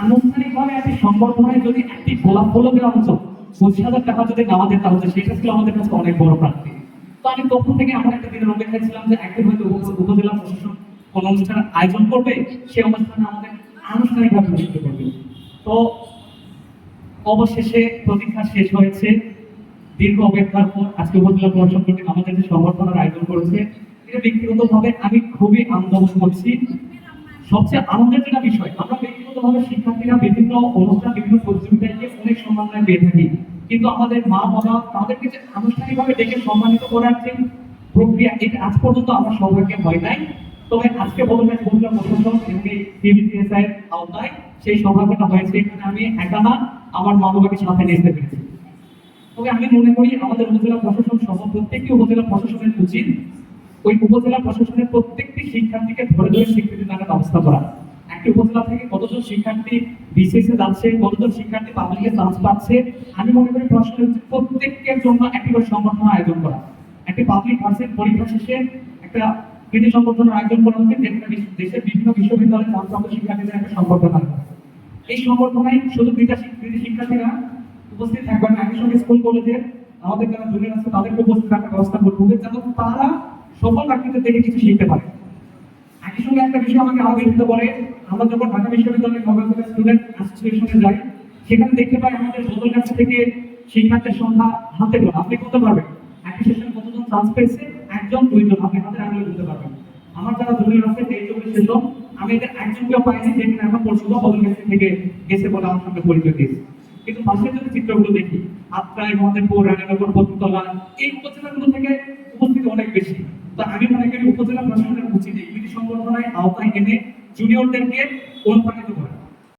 আনুষ্ঠানিকভাবে একটি সংবর্ধনায় যদি একটি গোলাপ দেওয়া হতো, পঁচিশ হাজার টাকা যদি নেওয়া যেত তাহলে সেটা ছিল আমাদের কাছে অনেক বড় প্রাপ্তি। তো আমি তখন থেকে এমন একটা দিনের অপেক্ষায় ছিলাম যে একদিন হয়তো উপ- উপজেলা প্রশাসন কোন অনুষ্ঠান আয়োজন করবে, সেই অনুষ্ঠানে আমাদের আনুষ্ঠানিকভাবে অনুষ্ঠিত করবে। তো অবশেষে প্রতীক্ষা শেষ হয়েছে। দীর্ঘ অপেক্ষার পর আজকে উপজেলা প্রশাসন কর্তৃক আমাদের যে সংবর্ধনার আয়োজন করেছে, এটা ব্যক্তিগতভাবে আমি খুবই আনন্দ করছি। সবচেয়ে আনন্দের যেটা বিষয়, আমরা ব্যক্তিগতভাবে শিক্ষার্থীরা বিভিন্ন অনুষ্ঠান, বিভিন্ন প্রতিযোগিতায় গিয়ে অনেক সম্মাননা পেয়ে থাকি। কিন্তু আমাদের মা বাবা তাদেরকে যে আনুষ্ঠানিকভাবে ডেকে সম্মানিত করার যে প্রক্রিয়া, এটা আজ পর্যন্ত আমার সৌভাগ্যে হয় নাই। তবে আজকে বলবেন উপজেলা প্রশাসন এবং এই আওতায় সেই সৌভাগ্যটা হয়েছে। এখানে আমি একা না, আমার মা বাবাকে সাথে নিয়ে পেরেছি। তবে আমি মনে করি আমাদের উপজেলা প্রশাসন সহ প্রত্যেকটি উপজেলা প্রশাসনের উচিত ওই উপজেলা প্রশাসনের প্রত্যেকটি শিক্ষার্থীকে ধরে ধরে স্বীকৃতি দেওয়ার ব্যবস্থা করা একটি উপজেলা থেকে কতজন শিক্ষার্থী বিসিএসে যাচ্ছে, কতজন শিক্ষার্থী পাবলিকে চান্স পাচ্ছে, আমি মনে করি প্রশাসনের উচিত প্রত্যেকের জন্য একটি করে সংগঠন আয়োজন করা একটি পাবলিক ভার্সিটি পরীক্ষা শেষে একটা কৃতি সংগঠনের আয়োজন করা উচিত যেখানে দেশের বিভিন্ন বিশ্ববিদ্যালয়ে চান্সপ্রাপ্ত শিক্ষার্থীদের একটা সংবর্ধনা হয়। এই সংবর্ধনায় শুধু কৃতি কৃতি শিক্ষার্থীরা উপস্থিত থাকবেন একই সঙ্গে স্কুল কলেজের আমাদের যারা জুনিয়র আছে, তাদেরকে উপস্থিত রাখার ব্যবস্থা করতে হবে, যেন তারা সফল ব্যক্তিদের থেকে কিছু শিখতে পারে। একই সঙ্গে একটা বিষয় আমাকে আরও বিরক্ত করে আমরা যখন ঢাকা বিশ্ববিদ্যালয়ের গভর্নমেন্ট স্টুডেন্ট অ্যাসোসিয়েশনে যাই, সেখানে দেখতে পাই আমাদের বদল কাছে থেকে শিক্ষার্থীর সংখ্যা হাতে গোনা। আপনি করতে পারবেন। একই সেশনে কতজন চান্স পেয়েছে? একজন, দুইজন। আপনি হাতে আঙুলে দিতে পারবেন। আমার যারা জুনিয়র আছে তেইশ চব্বিশ সেশন, আমি এদের একজনকেও পাইনি, যেখানে এখন পর্যন্ত বদল কাছে থেকে গেছে বলে আমার সঙ্গে পরিচয় দিয়েছে। কিন্তু পাশের যদি চিত্রগুলো দেখি আত্রাই মহাদেবপুর রানীনগর বকুতলা এই উপজেলাগুলো থেকে উপস্থিত অনেক বেশি। তো আমি মনে করি উপজেলা প্রশাসনের উচিত এই সংগঠনের আওতায় এনে জুনিয়রদেরকে অনুপ্রাণিত করা।